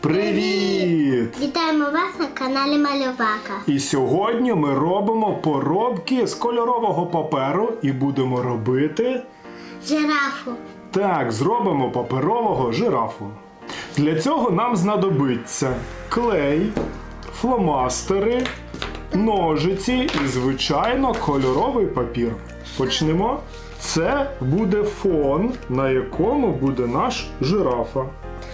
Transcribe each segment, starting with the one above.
Привіт! Вітаємо вас на каналі Малювака. І сьогодні ми робимо поробки з кольорового паперу і будемо робити. Жирафу. Так, зробимо паперового жирафу. Для цього нам знадобиться клей, фломастери, ножиці і, звичайно, кольоровий папір. Почнемо. Це буде фон, на якому буде наш жирафа.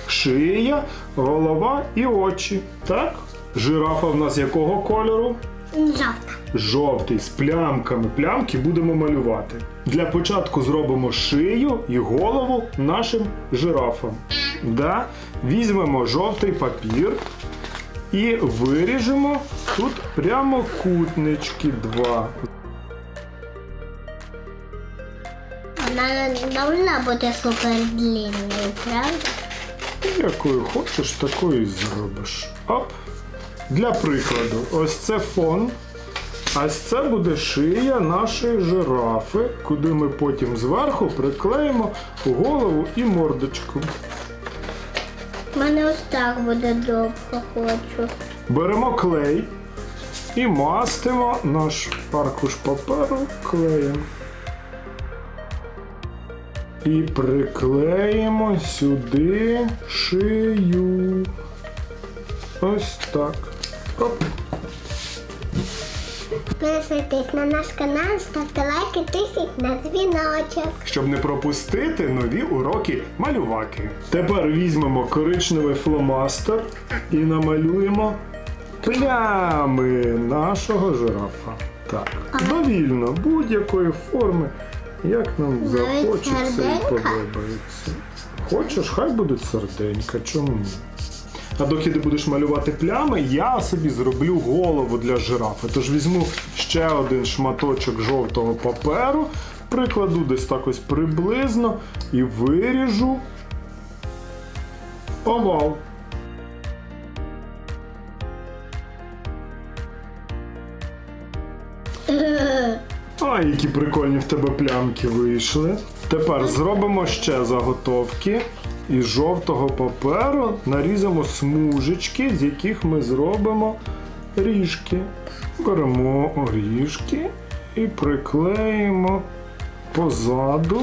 Шия, голова і очі. Так? Жирафа в нас якого кольору? Жовта. Жовтий з плямками. Плямки будемо малювати. Для початку зробимо шию і голову нашим жирафам. Да? Візьмемо жовтий папір і виріжемо тут прямокутнички два. Вона не повинна бути супер длинною, правда? Якою хочеш, такою і зробиш. Оп. Для прикладу, ось це фон. А ось це буде шия нашої жирафи, куди ми потім зверху приклеїмо голову і мордочку. У мене ось так буде довго хочу. Беремо клей і мастимо наш аркуш паперу клеєм. І приклеїмо сюди шию. Ось так. Оп. Підписуйтесь на наш канал, ставте лайки, тисніть на дзвіночок. щоб не пропустити нові уроки малюваки. Тепер візьмемо коричневий фломастер і намалюємо плями нашого жирафа. Так, довільно, будь-якої форми, як нам захочеться і подобається. Хочеш, хай будуть серденька, чому ні? А доки ти будеш малювати плями, я собі зроблю голову для жирафи. Тож візьму ще один шматочок жовтого паперу, прикладу десь так ось приблизно і виріжу овал. Які прикольні в тебе плямки вийшли. Тепер зробимо ще заготовки. Із жовтого паперу нарізамо смужечки, з яких ми зробимо ріжки. Беремо оріжки і приклеїмо позаду.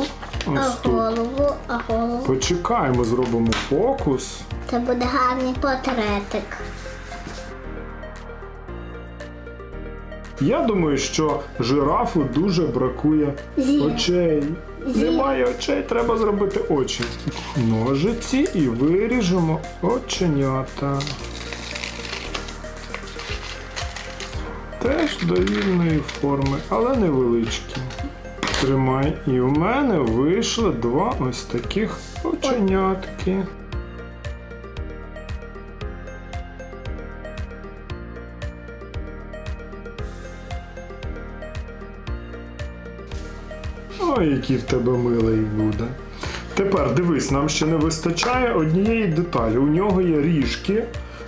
А тут. голову, а голову. Почекаємо, зробимо фокус. Це буде гарний портретик. Я думаю, що жирафу дуже бракує очей. Немає очей, треба зробити очі. Ножиці і виріжемо оченята. Теж довільної форми, але невеличкі. Тримай. І в мене вийшло два ось таких оченятки. Ой, який в тебе милий буде. Тепер дивись, нам ще не вистачає однієї деталі. У нього є ріжки,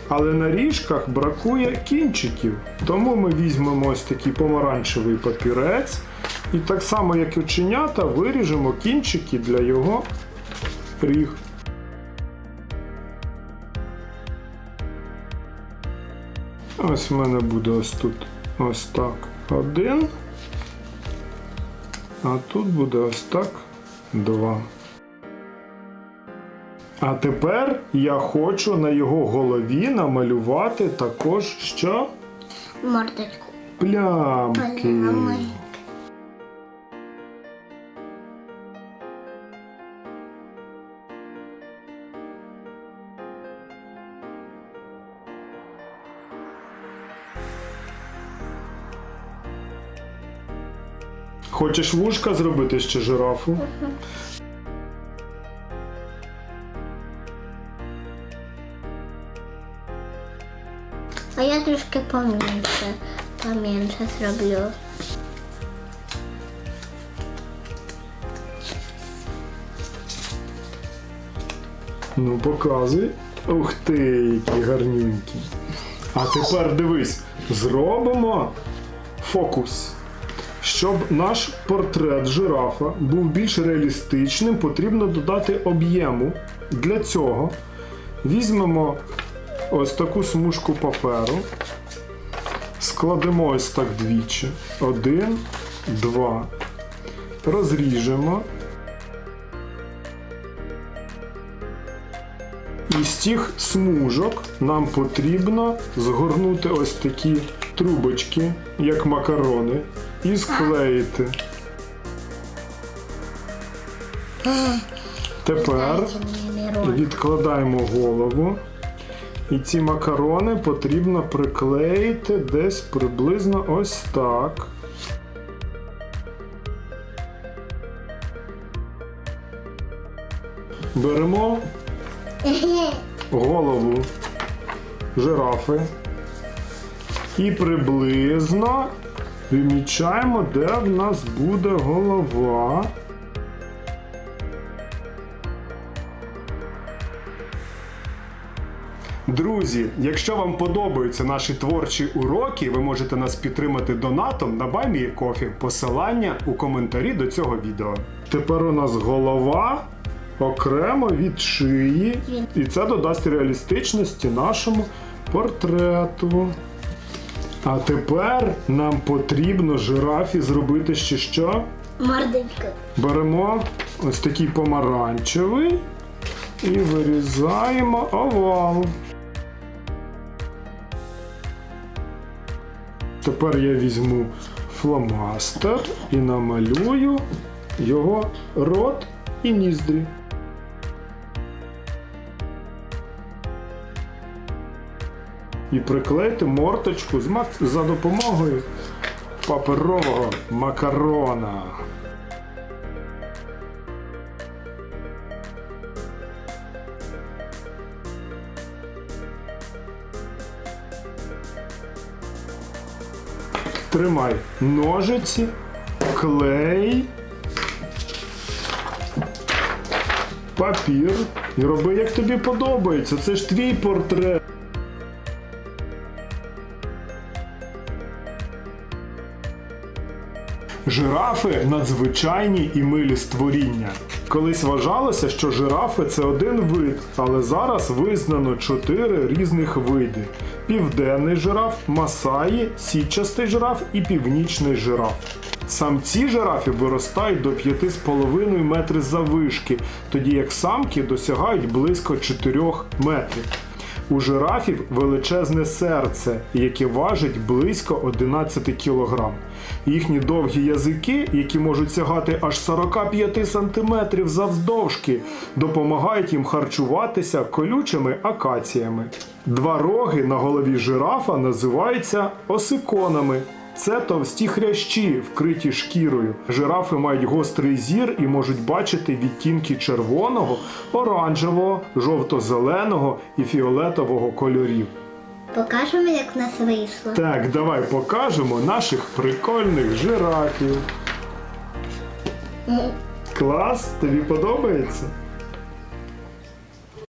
але на ріжках бракує кінчиків. Тому ми візьмемо ось такий помаранчевий папірець і так само, як і оченята, виріжемо кінчики для його ріг. Ось в мене буде ось тут ось так один. А тут буде ось так два. А тепер я хочу на його голові намалювати також що? Мордочку. Плямки. Плями. Хочеш вушка зробити ще жирафу? А я трошки поменше, поменше зроблю. Ну, показуй. Ух ти, які гарнюнькі. А тепер дивись, зробимо фокус. Щоб наш портрет жирафа був більш реалістичним, потрібно додати об'єму. Для цього Візьмемо ось таку смужку паперу, складемо ось так двічі. Один, два. Розріжемо. І з тих смужок нам потрібно згорнути ось такі трубочки, як макарони, і склеїти. Тепер відкладаємо голову. І ці макарони потрібно приклеїти десь приблизно ось так. Беремо голову жирафи і приблизно вимічаємо, де в нас буде голова. Друзі, якщо вам подобаються наші творчі уроки, ви можете нас підтримати донатом на Кофі. Посилання у коментарі до цього відео. Тепер у нас голова окремо від шиї, і це додасть реалістичності нашому портрету. А тепер нам потрібно жирафі зробити ще що? Мордочка. Беремо ось такий помаранчевий і вирізаємо овал. Тепер я візьму фломастер і намалюю його рот і ніздрі. І приклеїти морточку за допомогою паперового макарона. Тримай ножиці, клей, папір. І роби, як тобі подобається. Це ж твій портрет. Жирафи надзвичайні і милі створіння. Колись вважалося, що жирафи це один вид, але зараз визнано чотири різних види: південний жираф, масаї, січастий жираф і північний жираф. Самці жирафів виростають до 5,5 метри заввишки, тоді як самки досягають близько 4 метрів. У жирафів величезне серце, яке важить близько 11 кг. Їхні довгі язики, які можуть сягати аж 45 см завздовжки, допомагають їм харчуватися колючими акаціями. Два роги на голові жирафа називаються осиконами. Це товсті хрящі, вкриті шкірою. Жирафи мають гострий зір і можуть бачити відтінки червоного, оранжевого, жовто-зеленого і фіолетового кольорів. Покажемо, як в нас вийшло. Так, давай покажемо наших прикольних жирафів. Клас, тобі подобається?